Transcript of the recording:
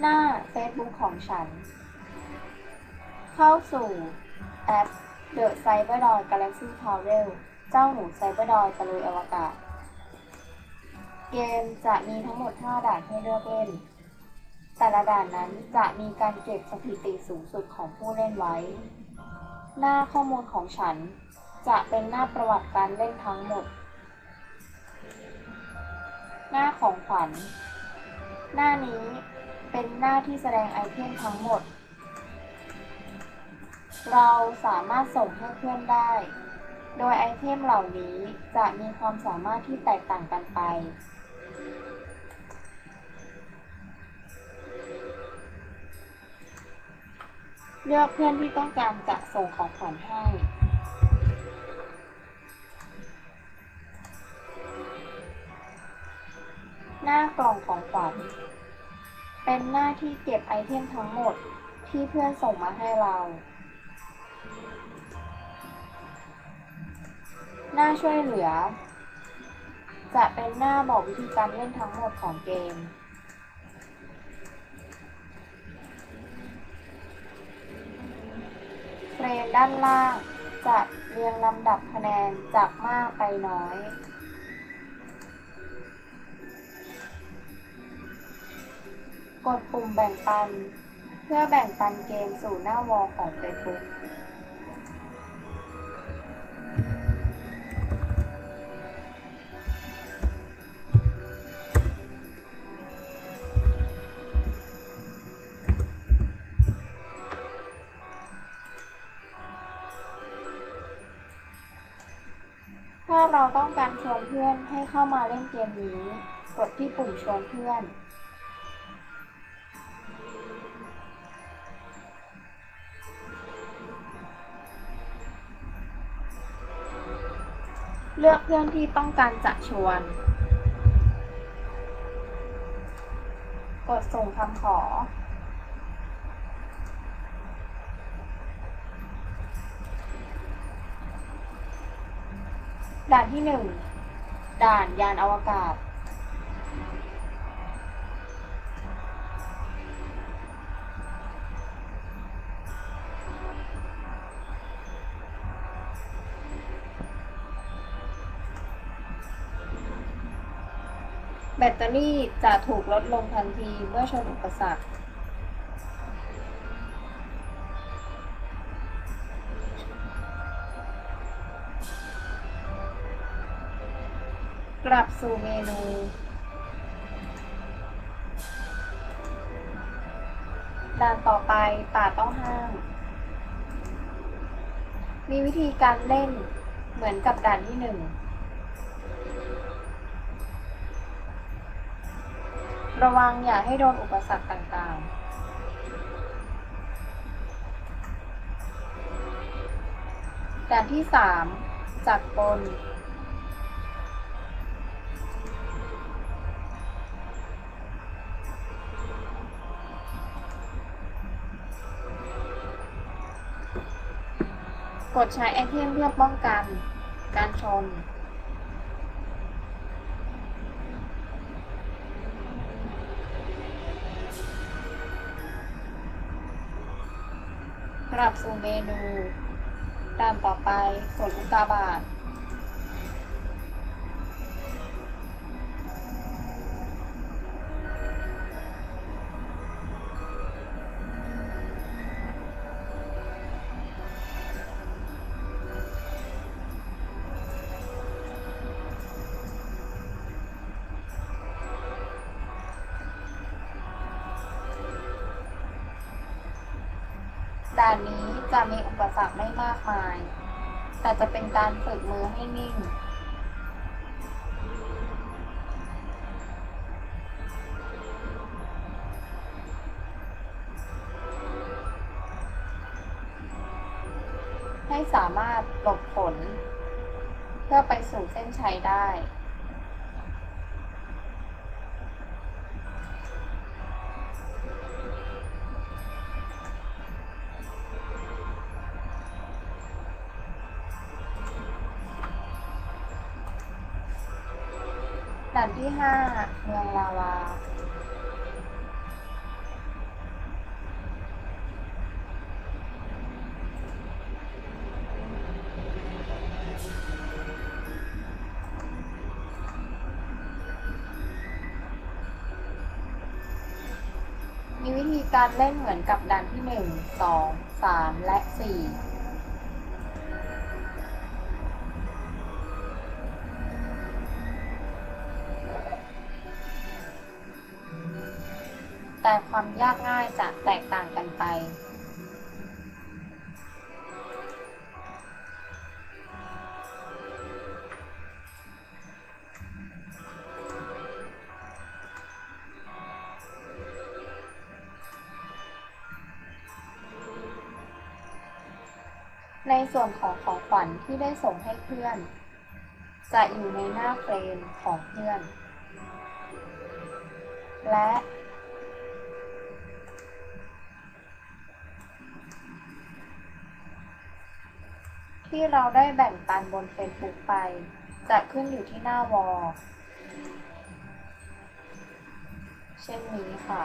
หน้า Facebook ของฉัน เข้าสู่แอป The Cyberdog Galaxy Travel เจ้าหนูไซเบอร์ดอยตะลุยอวกาศ เกมจะมีทั้งหมด 5 ด่านให้เลือกเล่น แต่ละด่านนั้นจะมีการเก็บสถิติสูงสุดของผู้เล่นไว้ หน้าข้อมูลของฉันจะเป็นหน้าประวัติการเล่นทั้งหมด หน้าของขวัญ หน้านี้เป็นหน้าที่แสดงไอเทมทั้งหมด เราสามารถส่งให้เพื่อนได้ โดยไอเทมเหล่านี้จะมีความสามารถที่แตกต่างกันไป เลือกเพื่อนที่ต้องการจะส่งของขวัญให้ หน้ากล่องของขวัญ เป็นหน้าที่เก็บไอเทมทั้งหมดที่เพื่อนส่งมาให้เรา หน้าช่วยเหลือ จะเป็นหน้าบอกวิธีการเล่นทั้งหมดของเกม เฟรมด้านล่างจะเรียงลำดับคะแนนจากมากไปน้อย กดปุ่มแบ่งปัน เพื่อแบ่งปันเกมสู่หน้าวอลของ Facebook ถ้าเราต้องการชวนเพื่อนให้เข้ามาเล่นเกมนี้ กดที่ปุ่มชวนเพื่อน เลือกเพื่อนที่ต้องการจะชวน กดส่งคำขอ ด่านที่หนึ่งด่านยานอวกาศ แบตเตอรี่จะถูกลดลงทันทีเมื่อชนอุปสรรค กลับสู่เมนู ด่านต่อไปป่าต้องห้าม มีวิธีการเล่นเหมือนกับด่านที่หนึ่ง ระวังอย่าให้โดนอุปสรรคต่างๆด่ที่สามจักรกลกดใช้ไอเทมเพื่อป้องกัน การชน กลับสู่เมนูตามต่อไปกดอุกกาบาต ด่านนี้จะมีอุปสรรคไม่มากมาย แต่จะเป็นการฝึกมือให้นิ่ง ให้สามารถหลบฝนเพื่อไปสู่เส้นชัยได้ ด่านที่ห้าเมืองลาวา มีวิธีการเล่นเหมือนกับด่านที่หนึ่งสองสามและสี่ แต่ความยากง่ายจะแตกต่างกันไป ในส่วนของของขวัญที่ได้ส่งให้เพื่อน จะอยู่ในหน้าเฟรมของเพื่อน และ ที่เราได้แบ่งปันบนเฟซบุ๊กไป จะขึ้นอยู่ที่หน้าวอลเช่นนี้ค่ะ